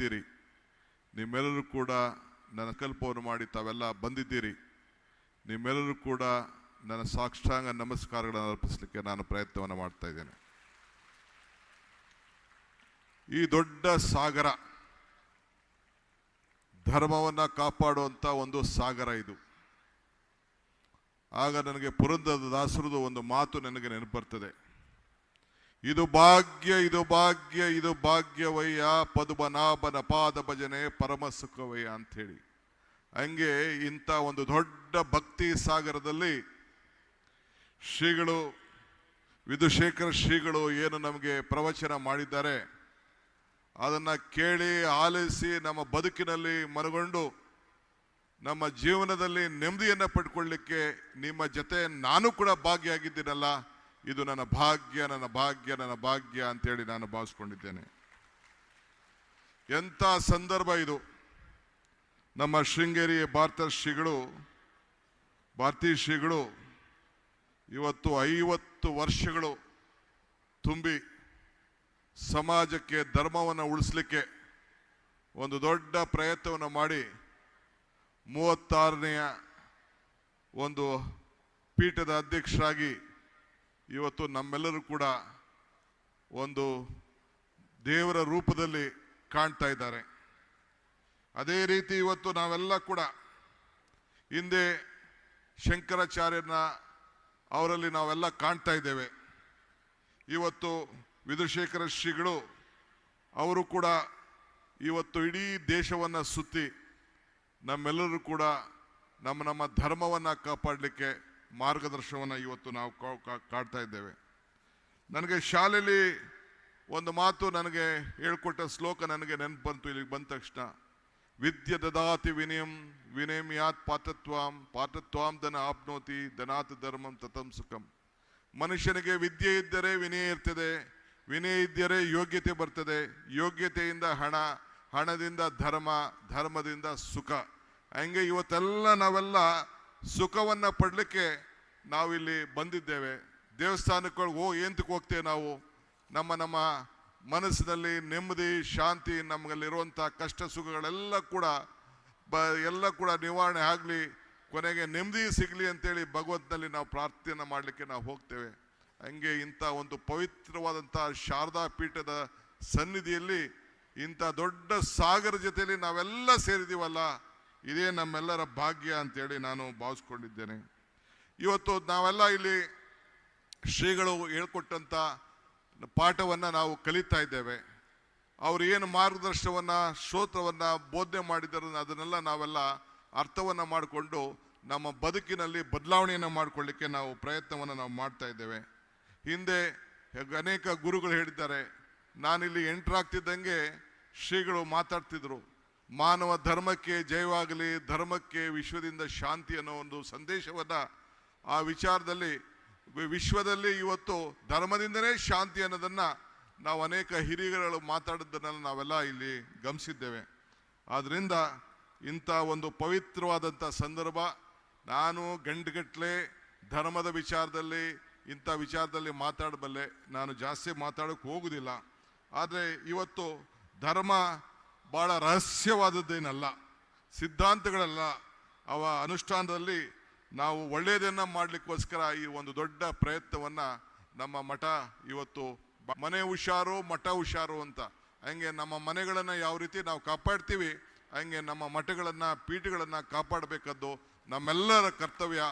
ಬಂದಿದ್ದೀರಿ. ನಿಮ್ಮೆಲ್ಲರೂ ಕೂಡ ನನ್ನ ಕಲ್ಪವನ್ನು ಮಾಡಿ ತಾವೆಲ್ಲ ಬಂದಿದ್ದೀರಿ. ನಿಮ್ಮೆಲ್ಲರೂ ಕೂಡ ನನ್ನ ಸಾಕ್ಷಾಂಗ ನಮಸ್ಕಾರಗಳನ್ನು ಅರ್ಪಿಸಲಿಕ್ಕೆ ನಾನು ಪ್ರಯತ್ನವನ್ನು ಮಾಡ್ತಾ ಇದ್ದೇನೆ. ಈ ದೊಡ್ಡ ಸಾಗರ ಧರ್ಮವನ್ನು ಕಾಪಾಡುವಂಥ ಒಂದು ಸಾಗರ ಇದು. ಆಗ ನನಗೆ ಪುರಂದರ ದಾಸರದು ಒಂದು ಮಾತು ನನಗೆ ನೆನಪು ಬರ್ತದೆ. ಇದು ಭಾಗ್ಯ ಇದು ಭಾಗ್ಯ, ಇದು ಭಾಗ್ಯವಯ್ಯ, ಪದ್ಮನಾಭನ ಪಾದ ಭಜನೆ ಪರಮ ಸುಖವಯ್ಯ ಅಂಥೇಳಿ. ಹಂಗೆ ಇಂಥ ಒಂದು ದೊಡ್ಡ ಭಕ್ತಿ ಸಾಗರದಲ್ಲಿ ಶ್ರೀಗಳು, ವಿದುಶೇಖರ ಶ್ರೀಗಳು ಏನು ನಮಗೆ ಪ್ರವಚನ ಮಾಡಿದ್ದಾರೆ, ಅದನ್ನು ಕೇಳಿ ಆಲಿಸಿ ನಮ್ಮ ಬದುಕಿನಲ್ಲಿ ಮನಗೊಂಡು ನಮ್ಮ ಜೀವನದಲ್ಲಿ ನೆಮ್ಮದಿಯನ್ನು ಪಡ್ಕೊಳ್ಳಿಕ್ಕೆ ನಿಮ್ಮ ಜೊತೆ ನಾನು ಕೂಡ ಭಾಗಿಯಾಗಿದ್ದೀನಲ್ಲ. ಇದು ನನ್ನ ಭಾಗ್ಯ ನನ್ನ ಭಾಗ್ಯ ನನ್ನ ಭಾಗ್ಯ ಅಂತೇಳಿ ನಾನು ಭಾವಿಸ್ಕೊಂಡಿದ್ದೇನೆ. ಎಂಥ ಸಂದರ್ಭ ಇದು. ನಮ್ಮ ಶೃಂಗೇರಿ ಭಾರತ ಶ್ರೀಗಳು ಭಾರತೀಯ ಶ್ರೀಗಳು ಇವತ್ತು ಐವತ್ತು ವರ್ಷಗಳು ತುಂಬಿ ಸಮಾಜಕ್ಕೆ ಧರ್ಮವನ್ನು ಉಳಿಸ್ಲಿಕ್ಕೆ ಒಂದು ದೊಡ್ಡ ಪ್ರಯತ್ನವನ್ನು ಮಾಡಿ ಮೂವತ್ತಾರನೆಯ ಒಂದು ಪೀಠದ ಅಧ್ಯಕ್ಷರಾಗಿ ಇವತ್ತು ನಮ್ಮೆಲ್ಲರೂ ಕೂಡ ಒಂದು ದೇವರ ರೂಪದಲ್ಲಿ ಕಾಣ್ತಾ ಇದ್ದಾರೆ. ಅದೇ ರೀತಿ ಇವತ್ತು ನಾವೆಲ್ಲ ಕೂಡ ಹಿಂದೆ ಶಂಕರಾಚಾರ್ಯನ ಅವರಲ್ಲಿ ನಾವೆಲ್ಲ ಕಾಣ್ತಾ ಇದ್ದೇವೆ. ಇವತ್ತು ವಿದುಶೇಖರ ಶ್ರೀಗಳು ಅವರು ಕೂಡ ಇವತ್ತು ಇಡೀ ದೇಶವನ್ನು ಸುತ್ತಿ ನಮ್ಮೆಲ್ಲರೂ ಕೂಡ ನಮ್ಮ ನಮ್ಮ ಧರ್ಮವನ್ನು ಕಾಪಾಡಲಿಕ್ಕೆ ಮಾರ್ಗದರ್ಶನವನ್ನು ಇವತ್ತು ನಾವು ಕಾಡ್ತಾ ಇದ್ದೇವೆ. ನನಗೆ ಶಾಲೆಯಲ್ಲಿ ಒಂದು ಮಾತು ನನಗೆ ಹೇಳ್ಕೊಟ್ಟ ಶ್ಲೋಕ ನನಗೆ ನೆನಪು ಬಂತು, ಇಲ್ಲಿಗೆ ಬಂದ ತಕ್ಷಣ. ವಿದ್ಯೆ ದದಾತಿ ವಿನಯಂ ವಿನಯಂ ಯಾತ್ ಪಾತತ್ವಾಂ ಪಾತತ್ವಾಂ ದನ ಆಪ್ನೋತಿ ಧನಾತ್ ಧರ್ಮಂ ತತಂ ಸುಖಂ. ಮನುಷ್ಯನಿಗೆ ವಿದ್ಯೆ ಇದ್ದರೆ ವಿನಯ ಇರ್ತದೆ, ವಿನಯ ಇದ್ದರೆ ಯೋಗ್ಯತೆ ಬರ್ತದೆ. ಯೋಗ್ಯತೆಯಿಂದ ಹಣ, ಹಣದಿಂದ ಧರ್ಮ, ಧರ್ಮದಿಂದ ಸುಖ. ಹಂಗೆ ಇವತ್ತೆಲ್ಲ ನಾವೆಲ್ಲ ಸುಖವನ್ನ ಪಡಲಿಕ್ಕೆ ನಾವಿಲ್ಲಿ ಬಂದಿದ್ದೇವೆ. ದೇವಸ್ಥಾನಕ್ಕೆ ಹೋ ಏಂತಕ್ಕೆ ಹೋಗ್ತೇವೆ ನಾವು? ನಮ್ಮ ನಮ್ಮ ಮನಸ್ಸಿನಲ್ಲಿ ನೆಮ್ಮದಿ, ಶಾಂತಿ, ನಮಗಲ್ಲಿರುವಂಥ ಕಷ್ಟ ಸುಖಗಳೆಲ್ಲ ಕೂಡ ಬ, ಎಲ್ಲ ಕೂಡ ನಿವಾರಣೆ ಆಗಲಿ, ಕೊನೆಗೆ ನೆಮ್ಮದಿ ಸಿಗಲಿ ಅಂತೇಳಿ ಭಗವಂತನಲ್ಲಿ ನಾವು ಪ್ರಾರ್ಥನೆ ಮಾಡಲಿಕ್ಕೆ ನಾವು ಹೋಗ್ತೇವೆ. ಹಂಗೆ ಇಂಥ ಒಂದು ಪವಿತ್ರವಾದಂಥ ಶಾರದಾ ಪೀಠದ ಸನ್ನಿಧಿಯಲ್ಲಿ ಇಂಥ ದೊಡ್ಡ ಸಾಗರ ಜೊತೆಯಲ್ಲಿ ನಾವೆಲ್ಲ ಸೇರಿದೀವಲ್ಲ ಇದೇ ನಮ್ಮೆಲ್ಲರ ಭಾಗ್ಯ ಅಂತೇಳಿ ನಾನು ಭಾವಿಸ್ಕೊಂಡಿದ್ದೇನೆ. ಇವತ್ತು ನಾವೆಲ್ಲ ಇಲ್ಲಿ ಶ್ರೀಗಳು ಹೇಳ್ಕೊಟ್ಟಂಥ ಪಾಠವನ್ನು ನಾವು ಕಲಿತಾ ಇದ್ದೇವೆ. ಅವರು ಏನು ಮಾರ್ಗದರ್ಶನವನ್ನು ಶ್ರೋತ್ರವನ್ನು, ಬೋಧನೆ ಮಾಡಿದ್ದಾರೆ ಅದನ್ನೆಲ್ಲ ನಾವೆಲ್ಲ ಅರ್ಥವನ್ನು ಮಾಡಿಕೊಂಡು ನಮ್ಮ ಬದುಕಿನಲ್ಲಿ ಬದಲಾವಣೆಯನ್ನು ಮಾಡಿಕೊಳ್ಳಿಕ್ಕೆ ನಾವು ಪ್ರಯತ್ನವನ್ನು ನಾವು ಮಾಡ್ತಾ ಇದ್ದೇವೆ. ಹಿಂದೆ ಅನೇಕ ಗುರುಗಳು ಹೇಳಿದ್ದಾರೆ, ನಾನಿಲ್ಲಿ ಎಂಟ್ರಾಗ್ತಿದ್ದಂಗೆ ಶ್ರೀಗಳು ಮಾತಾಡ್ತಿದ್ರು. ಮಾನವ ಧರ್ಮಕ್ಕೆ ಜಯವಾಗಲಿ, ಧರ್ಮಕ್ಕೆ ವಿಶ್ವದಿಂದ ಶಾಂತಿ ಅನ್ನೋ ಒಂದು ಸಂದೇಶವನ್ನು ಆ ವಿಚಾರದಲ್ಲಿ, ವಿಶ್ವದಲ್ಲಿ ಇವತ್ತು ಧರ್ಮದಿಂದನೇ ಶಾಂತಿ ಅನ್ನೋದನ್ನು ನಾವು ಅನೇಕ ಹಿರಿಯಗಳು ಮಾತಾಡಿದ್ದನ್ನೆಲ್ಲ ನಾವೆಲ್ಲ ಇಲ್ಲಿ ಗಮನಿಸಿದ್ದೇವೆ. ಆದ್ದರಿಂದ ಇಂಥ ಒಂದು ಪವಿತ್ರವಾದಂಥ ಸಂದರ್ಭ, ನಾನು ಗಂಟುಗಟ್ಟಲೆ ಧರ್ಮದ ವಿಚಾರದಲ್ಲಿ, ಇಂಥ ವಿಚಾರದಲ್ಲಿ ಮಾತಾಡಬಲ್ಲೆ. ನಾನು ಜಾಸ್ತಿ ಮಾತಾಡೋಕ್ಕೆ ಹೋಗುವುದಿಲ್ಲ ಆದರೆ ಇವತ್ತು ಧರ್ಮ ಭಾಳ ರಹಸ್ಯವಾದದ್ದೇನಲ್ಲ, ಸಿದ್ಧಾಂತಗಳಲ್ಲ. ಅವ ಅನುಷ್ಠಾನದಲ್ಲಿ ನಾವು ಒಳ್ಳೆಯದನ್ನು ಮಾಡಲಿಕ್ಕೋಸ್ಕರ ಈ ಒಂದು ದೊಡ್ಡ ಪ್ರಯತ್ನವನ್ನು ನಮ್ಮ ಮಠ ಇವತ್ತು ಮನೆ ಹುಷಾರು, ಮಠ ಹುಷಾರು ಅಂತ. ಹಂಗೆ ನಮ್ಮ ಮನೆಗಳನ್ನು ಯಾವ ರೀತಿ ನಾವು ಕಾಪಾಡ್ತೀವಿ, ಹಂಗೆ ನಮ್ಮ ಮಠಗಳನ್ನು, ಪೀಠಗಳನ್ನು ಕಾಪಾಡಬೇಕದ್ದು ನಮ್ಮೆಲ್ಲರ ಕರ್ತವ್ಯ.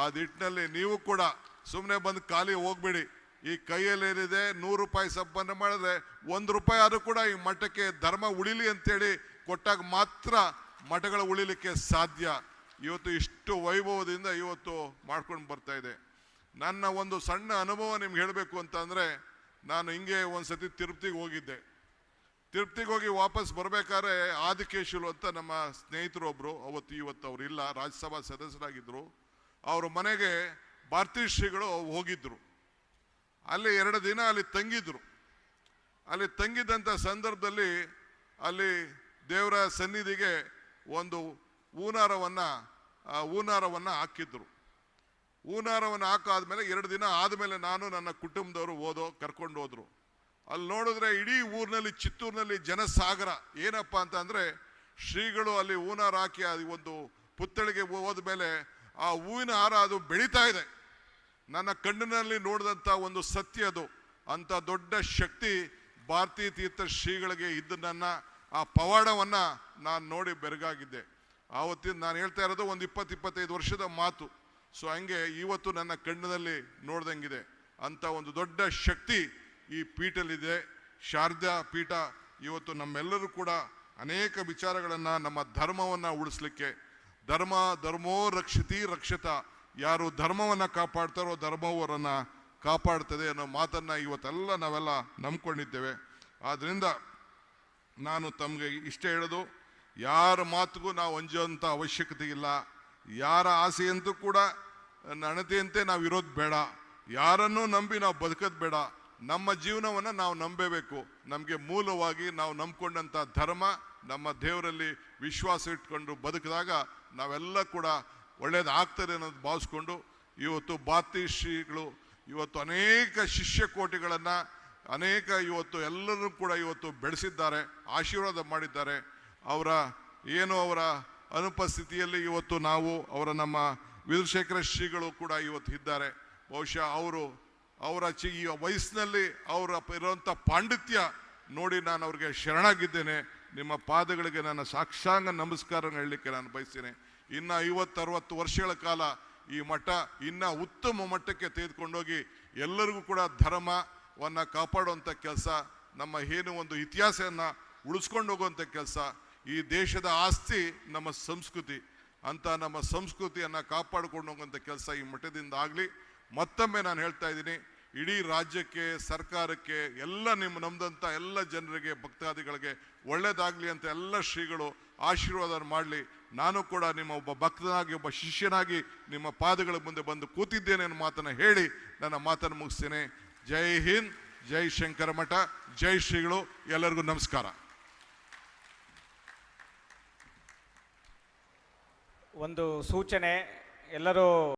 ಆ ನಿಟ್ಟಿನಲ್ಲಿ ನೀವು ಕೂಡ ಸುಮ್ಮನೆ ಬಂದು ಖಾಲಿ ಹೋಗ್ಬೇಡಿ. ಈ ಕೈಯಲ್ಲಿ ಏನಿದೆ ನೂರು ರೂಪಾಯಿ ಸಂಪನ್ನ ಮಾಡಿದ್ರೆ ಒಂದು ರೂಪಾಯಿ ಆದರೂ ಕೂಡ ಈ ಮಠಕ್ಕೆ ಧರ್ಮ ಉಳಿಲಿ ಅಂತೇಳಿ ಕೊಟ್ಟಾಗ ಮಾತ್ರ ಮಠಗಳು ಉಳಿಲಿಕ್ಕೆ ಸಾಧ್ಯ. ಇವತ್ತು ಇಷ್ಟು ವೈಭವದಿಂದ ಇವತ್ತು ಮಾಡ್ಕೊಂಡು ಬರ್ತಾ ಇದೆ. ನನ್ನ ಒಂದು ಸಣ್ಣ ಅನುಭವ ನಿಮ್ಗೆ ಹೇಳಬೇಕು ಅಂತಂದರೆ, ನಾನು ಹಿಂಗೆ ಒಂದು ಸತಿ ತಿರುಪತಿಗೆ ಹೋಗಿದ್ದೆ. ತಿರುಪ್ತಿಗೆ ಹೋಗಿ ವಾಪಸ್ ಬರಬೇಕಾದ್ರೆ ಆದಿಕೇಶುಲು ಅಂತ ನಮ್ಮ ಸ್ನೇಹಿತರು ಒಬ್ರು, ಅವತ್ತು ಇವತ್ತು ಅವ್ರು ಇಲ್ಲ ರಾಜ್ಯಸಭಾ ಸದಸ್ಯರಾಗಿದ್ದರು ಅವ್ರ ಮನೆಗೆ ಭಾರತೀಯ ಶ್ರೀಗಳು ಹೋಗಿದ್ರು. ಅಲ್ಲಿ ಎರಡು ದಿನ ಅಲ್ಲಿ ತಂಗಿದ್ರು. ಅಲ್ಲಿ ತಂಗಿದ್ದಂಥ ಸಂದರ್ಭದಲ್ಲಿ ಅಲ್ಲಿ ದೇವರ ಸನ್ನಿಧಿಗೆ ಒಂದು ಹೂನಾರವನ್ನು, ಆ ಹಾಕಿದ್ರು. ಹೂನಾರವನ್ನು ಹಾಕಾದ್ಮೇಲೆ ಎರಡು ದಿನ ಆದಮೇಲೆ ನಾನು ನನ್ನ ಕುಟುಂಬದವರು ಓದೋ ಕರ್ಕೊಂಡು ಹೋದರು. ಅಲ್ಲಿ ನೋಡಿದ್ರೆ ಇಡೀ ಊರಿನಲ್ಲಿ, ಚಿತ್ತೂರಿನಲ್ಲಿ ಜನಸಾಗರ. ಏನಪ್ಪ ಅಂತ ಅಂದ್ರೆ ಶ್ರೀಗಳು ಅಲ್ಲಿ ಹೂನಾರ ಹಾಕಿ, ಅದು ಒಂದು ಪುತ್ಥಳಿಗೆ ಹೋದ ಮೇಲೆ ಆ ಹೂವಿನ ಹಾರ ಅದು ಬೆಳೀತಾ ಇದೆ. ನನ್ನ ಕಣ್ಣಿನಲ್ಲಿ ನೋಡಿದಂಥ ಒಂದು ಸತ್ಯ ಅದು. ಅಂತ ದೊಡ್ಡ ಶಕ್ತಿ ಭಾರತೀಯ ತೀರ್ಥ ಶ್ರೀಗಳಿಗೆ ಇದ್ದನ್ನ ಆ ಪವಾಡವನ್ನ ನಾನು ನೋಡಿ ಬೆರಗಾಗಿದ್ದೆ. ಆವತ್ತಿನ ನಾನು ಹೇಳ್ತಾ ಇರೋದು ಒಂದು ಇಪ್ಪತ್ತು ಇಪ್ಪತ್ತೈದು ವರ್ಷದ ಮಾತು. ಸೊ ಹಂಗೆ ಇವತ್ತು ನನ್ನ ಕಣ್ಣಿನಲ್ಲಿ ನೋಡ್ದಂಗಿದೆ. ಅಂತ ಒಂದು ದೊಡ್ಡ ಶಕ್ತಿ ಈ ಪೀಠಲ್ಲಿದೆ. ಶಾರದಾ ಪೀಠ ಇವತ್ತು ನಮ್ಮೆಲ್ಲರೂ ಕೂಡ ಅನೇಕ ವಿಚಾರಗಳನ್ನು ನಮ್ಮ ಧರ್ಮವನ್ನು ಉಳಿಸ್ಲಿಕ್ಕೆ. ಧರ್ಮ ಧರ್ಮೋ ರಕ್ಷತಿ ರಕ್ಷಿತ ಯಾರು ಧರ್ಮವನ್ನ ಕಾಪಾಡ್ತಾರೋ ಧರ್ಮವರನ್ನು ಕಾಪಾಡ್ತದೆ ಅನ್ನೋ ಮಾತನ್ನ ಇವತ್ತೆಲ್ಲ ನಾವೆಲ್ಲ ನಂಬ್ಕೊಂಡಿದ್ದೇವೆ. ಆದ್ದರಿಂದ ನಾನು ತಮಗೆ ಇಷ್ಟ ಹೇಳೋದು, ಯಾರ ಮಾತಿಗೂ ನಾವು ಅಂಜುವಂಥ ಅವಶ್ಯಕತೆ ಇಲ್ಲ. ಯಾರ ಆಸೆಯಂತೂ ಕೂಡ ನಣತೆಯಂತೆ ನಾವು ಇರೋದು ಬೇಡ. ಯಾರನ್ನೂ ನಂಬಿ ನಾವು ಬದುಕೋದು ಬೇಡ. ನಮ್ಮ ಜೀವನವನ್ನು ನಾವು ನಂಬಬೇಕು. ನಮಗೆ ಮೂಲವಾಗಿ ನಾವು ನಂಬ್ಕೊಂಡಂಥ ಧರ್ಮ ನಮ್ಮ ದೇವರಲ್ಲಿ ವಿಶ್ವಾಸ ಇಟ್ಕೊಂಡು ಬದುಕಿದಾಗ ನಾವೆಲ್ಲ ಕೂಡ ಒಳ್ಳೇದಾಗ್ತದೆ ಅನ್ನೋದು ಭಾವಿಸ್ಕೊಂಡು ಇವತ್ತು ಬಾತಿ ಶ್ರೀಗಳು, ಇವತ್ತು ಅನೇಕ ಶಿಷ್ಯ ಕೋಟಿಗಳನ್ನು ಅನೇಕ ಇವತ್ತು ಎಲ್ಲರೂ ಕೂಡ ಇವತ್ತು ಬೆಳೆಸಿದ್ದಾರೆ, ಆಶೀರ್ವಾದ ಮಾಡಿದ್ದಾರೆ. ಅವರ ಏನು ಅವರ ಅನುಪಸ್ಥಿತಿಯಲ್ಲಿ ಇವತ್ತು ನಾವು ಅವರ ನಮ್ಮ ವೀರಶೇಖರ ಶ್ರೀಗಳು ಕೂಡ ಇವತ್ತು ಇದ್ದಾರೆ. ಬಹುಶಃ ಅವರು ಅವರ ಚಿ, ಈ ವಯಸ್ಸಿನಲ್ಲಿ ಅವರ ಇರುವಂಥ ಪಾಂಡಿತ್ಯ ನೋಡಿ ನಾನು ಅವ್ರಿಗೆ ಶರಣಾಗಿದ್ದೇನೆ. ನಿಮ್ಮ ಪಾದಗಳಿಗೆ ನನ್ನ ಸಾಕ್ಷಾಂಗ ನಮಸ್ಕಾರ ಹೇಳಲಿಕ್ಕೆ ನಾನು ಬಯಸ್ತೇನೆ. ಇನ್ನು ಐವತ್ತರವತ್ತು ವರ್ಷಗಳ ಕಾಲ ಈ ಮಠ ಇನ್ನ ಉತ್ತಮ ಮಟ್ಟಕ್ಕೆ ತೆಗೆದುಕೊಂಡೋಗಿ ಎಲ್ಲರಿಗೂ ಕೂಡ ಧರ್ಮವನ್ನು ಕಾಪಾಡುವಂಥ ಕೆಲಸ, ನಮ್ಮ ಏನು ಒಂದು ಇತಿಹಾಸವನ್ನು ಉಳಿಸ್ಕೊಂಡು ಹೋಗುವಂಥ ಕೆಲಸ, ಈ ದೇಶದ ಆಸ್ತಿ ನಮ್ಮ ಸಂಸ್ಕೃತಿ ಅಂತ ನಮ್ಮ ಸಂಸ್ಕೃತಿಯನ್ನು ಕಾಪಾಡಿಕೊಂಡು ಹೋಗುವಂಥ ಕೆಲಸ ಈ ಮಠದಿಂದ ಆಗಲಿ. ಮತ್ತೊಮ್ಮೆ ನಾನು ಹೇಳ್ತಾ ಇದ್ದೀನಿ ಇಡೀ ರಾಜ್ಯಕ್ಕೆ, ಸರ್ಕಾರಕ್ಕೆ, ಎಲ್ಲ ನಿಮ್ಮ ನಮ್ದಂಥ ಎಲ್ಲ ಜನರಿಗೆ, ಭಕ್ತಾದಿಗಳಿಗೆ ಒಳ್ಳೆಯದಾಗಲಿ ಅಂತ ಎಲ್ಲ ಶ್ರೀಗಳು ಆಶೀರ್ವಾದ ಮಾಡಲಿ. ನಾನು ಕೂಡ ನಿಮ್ಮ ಒಬ್ಬ ಭಕ್ತನಾಗಿ, ಒಬ್ಬ ಶಿಷ್ಯನಾಗಿ ನಿಮ್ಮ ಪಾದಗಳ ಮುಂದೆ ಬಂದು ಕೂತಿದ್ದೇನೆ ಅನ್ನೋ ಮಾತನ್ನು ಹೇಳಿ ನನ್ನ ಮಾತನ್ನು ಮುಗಿಸ್ತೇನೆ. ಜೈ ಹಿಂದ್, ಜೈ ಶಂಕರ ಮಠ, ಜೈ ಶ್ರೀಗಳು, ಎಲ್ಲರಿಗೂ ನಮಸ್ಕಾರ. ಒಂದು ಸೂಚನೆ, ಎಲ್ಲರೂ